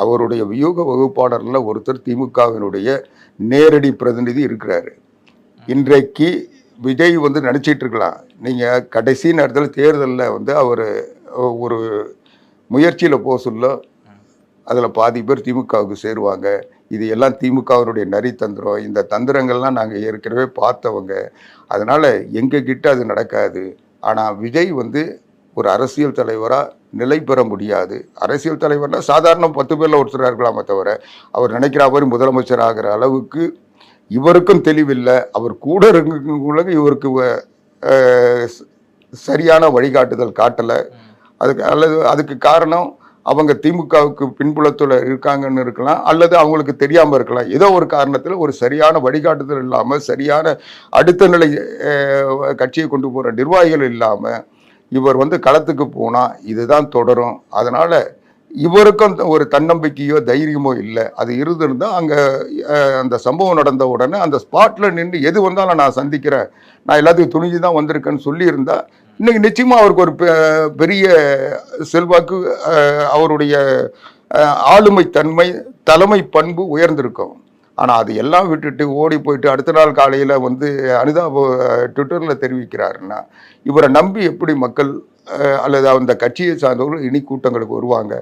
அவருடைய வியூக வகுப்பாளரில் ஒருத்தர் திமுகவினுடைய நேரடி பிரதிநிதி இருக்கிறாரு. இன்றைக்கு விஜய் வந்து நினச்சிட்டு இருக்கலாம். நீங்கள் கடைசி நேரத்தில் தேர்தலில் வந்து அவர் ஒரு முயற்சியில் போக சொல்ல அதில் பாதி பேர் திமுகவுக்கு சேருவாங்க. இது எல்லாம் திமுகவினுடைய நரி தந்திரம் இந்த தந்திரங்கள்லாம் நாங்கள் ஏற்கனவே பார்த்தவங்க. அதனால் எங்ககிட்ட அது நடக்காது. ஆனால் விஜய் வந்து ஒரு அரசியல் தலைவராக நிலை பெற முடியாது. அரசியல் தலைவர்னால் சாதாரண பத்து பேரில் ஒருத்தராக இருக்கலாமே தவிர அவர் நினைக்கிற மாதிரி முதலமைச்சர் ஆகிற அளவுக்கு இவருக்கும் தெளிவில்லை. அவர் கூட இருக்கிறவங்களுக்கு இவருக்கு வ- சரியான வழிகாட்டுதல் காட்டலை. அதுக்கு அல்லது அதுக்கு காரணம் அவங்க திமுகவுக்கு பின்புலத்தில் இருக்காங்கன்னு இருக்கலாம் அல்லது அவங்களுக்கு தெரியாமல் இருக்கலாம். ஏதோ ஒரு காரணத்தில் ஒரு சரியான வழிகாட்டுதல் இல்லாமல் சரியான அடுத்த நிலை கட்சியை கொண்டு போகிற நிர்வாகிகள் இல்லாமல் இவர் வந்து களத்துக்கு போனால் இதுதான் தொடரும். அதனால் இவருக்கும் ஒரு தன்னம்பிக்கையோ தைரியமோ இல்லை. அது இருந்திருந்தால் அங்கே அந்த சம்பவம் நடந்த உடனே அந்த ஸ்பாட்டில் நின்று எது வந்தாலும் நான் சந்திக்கிறேன். நான் எல்லாத்தையும் துணிஞ்சு தான் வந்திருக்கேன்னு சொல்லியிருந்தா இன்றைக்கி நிச்சயமாக அவருக்கு ஒரு பெ- பெரிய செல்வாக்கு அவருடைய ஆளுமை தன்மை தலைமை பண்பு உயர்ந்திருக்கும். ஆனால் அது எல்லாம் விட்டுட்டு ஓடி போயிட்டு அடுத்த நாள் காலையில் வந்து அனுதாப ட்விட்டரில் தெரிவிக்கிறாருன்னா இவரை நம்பி எப்படி மக்கள் அல்லது அந்த கட்சியை சார்ந்தவர்கள் இனி கூட்டங்களுக்கு வருவாங்க?